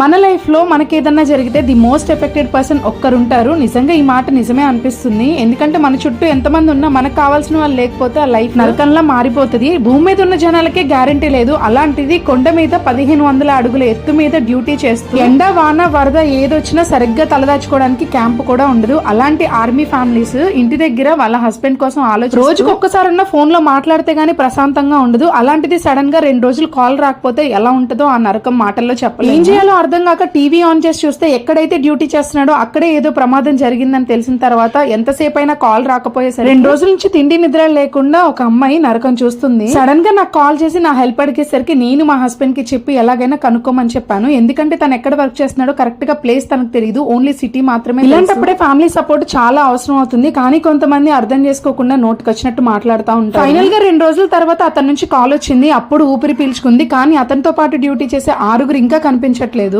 మన లైఫ్లో మనకి ఏదన్నా జరిగితే ది మోస్ట్ ఎఫెక్టెడ్ పర్సన్ ఒక్కరుంటారు. నిజంగా ఈ మాట నిజమే అనిపిస్తుంది. ఎందుకంటే మన చుట్టూ ఎంతమంది ఉన్నా మనకు కావాల్సిన వాళ్ళు లేకపోతే ఆ లైఫ్ నరకంలా మారిపోతుంది. భూమి మీద ఉన్న జనాలకే గ్యారంటీ లేదు. అలాంటిది కొండ మీద పదిహేను వందల అడుగుల ఎత్తు మీద డ్యూటీ చేస్తూ ఎండ వాన వరద ఏదొచ్చినా సరిగ్గా తలదాచుకోవడానికి క్యాంప్ కూడా ఉండదు. అలాంటి ఆర్మీ ఫ్యామిలీస్ ఇంటి దగ్గర వాళ్ళ హస్బెండ్ కోసం ఆలోచన రోజుకి ఒక్కసారి ఉన్న ఫోన్లో మాట్లాడితే గానీ ప్రశాంతంగా ఉండదు. అలాంటిది సడన్గా రెండు రోజులు కాల్ రాకపోతే ఎలా ఉంటుందో ఆ నరకం మాటల్లో చెప్పలేదు ఏం చేయాలో అర్థం కాక టీవీ ఆన్ చేసి చూస్తే ఎక్కడైతే డ్యూటీ చేస్తున్నాడో అక్కడే ఏదో ప్రమాదం జరిగిందని తెలిసిన తర్వాత ఎంతసేపు అయినా కాల్ రాకపోయేసరి రెండు రోజుల నుంచి తిండి నిద్ర లేకుండా ఒక అమ్మాయి నరకం చూస్తుంది. సడన్గా నాకు కాల్ చేసి నా హెల్ప్ అడిగేసరికి నేను మా హస్బెండ్కి చెప్పి ఎలాగైనా కనుక్కోమని చెప్పాను. ఎందుకంటే తను ఎక్కడ వర్క్ చేస్తున్నాడో కరెక్ట్గా ప్లేస్ తనకు తెలియదు ఓన్లీ సిటీ మాత్రమే ఇలాంటప్పుడే ఫ్యామిలీ సపోర్ట్ చాలా అవసరం అవుతుంది. కానీ కొంతమంది అర్థం చేసుకోకుండా నోటుకు వచ్చినట్టు మాట్లాడుతూ ఉంటారు. ఫైనల్గా రెండు రోజుల తర్వాత అతని నుంచి కాల్ వచ్చింది. అప్పుడు ఊపిరి పీల్చుకుంది. కానీ అతనితో పాటు డ్యూటీ చేసే ఆరుగురు ఇంకా కనిపించట్లేదు.